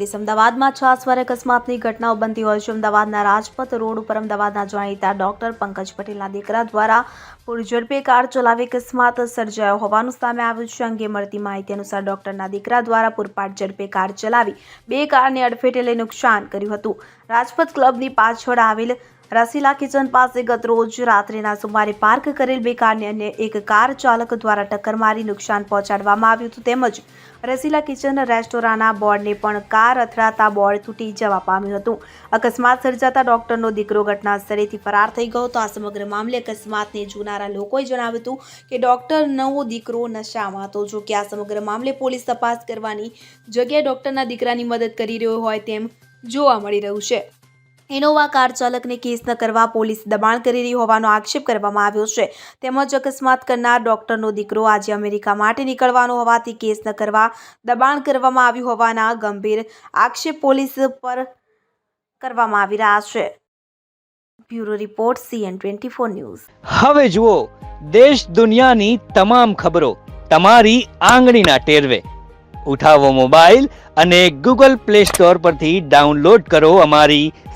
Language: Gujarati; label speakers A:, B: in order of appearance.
A: દેશ અમદાવાદમાં છાસવારે અકસ્માતની ઘટનાઓ બનતી હોય છે. અમદાવાદના રાજપથ રોડ ઉપર અમદાવાદના જાણીતા ડોક્ટર પંકજ પટેલના દીકરા દ્વારા પૂરઝડપે કાર ચલાવી અકસ્માત સર્જાયો હોવાનું સામે આવ્યું છે. અંગે મળતી માહિતી અનુસાર ડોક્ટરના દીકરા દ્વારા પૂરપાટ ઝડપે કાર ચલાવી બે કારને અડફેટે લઈ નુકસાન કર્યું હતું. રાજપથ ક્લબની પાછળ આવેલ રસીલા કિચન પાસે ગત રોજ રાત્રિના સુમારે પાર્ક કરેલ બે કારને અન્ય એક કાર ચાલક દ્વારા ટક્કર મારી નુકસાન પહોંચાડવામાં આવ્યું હતું. તેમજ રસીલા કિચન રેસ્ટોરાંના બોર્ડને પણ કાર અથડાતા બોર્ડ તૂટી જવા પામ્યું હતું. અકસ્માત સર્જાતા ડોક્ટરનો દીકરો ઘટના સ્થળેથી ફરાર થઈ ગયો તો આ સમગ્ર મામલે અકસ્માતને જોનારા લોકોએ જણાવ્યું હતું કે ડોક્ટરનો દીકરો નશામાં હતો. જો કે આ સમગ્ર મામલે પોલીસ તપાસ કરવાની જગ્યાએ ડોક્ટરના દીકરાની મદદ કરી રહ્યો હોય તેમ જોવા મળી રહ્યું છે. ઇનોવા કાર ચાલકને કેસ ન કરવા પોલીસ દબાણ કરી રહી હોવાનો આક્ષેપ કરવામાં આવ્યો છે. તેમજ અકસ્માત કરનાર ડોક્ટરનો દીકરો આજે અમેરિકા માટે નીકળવાનો હોવાથી કેસ ન કરવા દબાણ કરવામાં આવ્યું હોવાના ગંભીર આક્ષેપ પોલીસ પર કરવામાં આવી રહ્યા છે. Bureau report CN twenty four news.
B: હવે જુઓ, દેશ દુનિયાની તમામ ખબરો તમારી આંગળીના ટેરવે. ઉઠાવો મોબાઈલ અને ગૂગલ પ્લે સ્ટોર પરથી ડાઉનલોડ કરો અમારી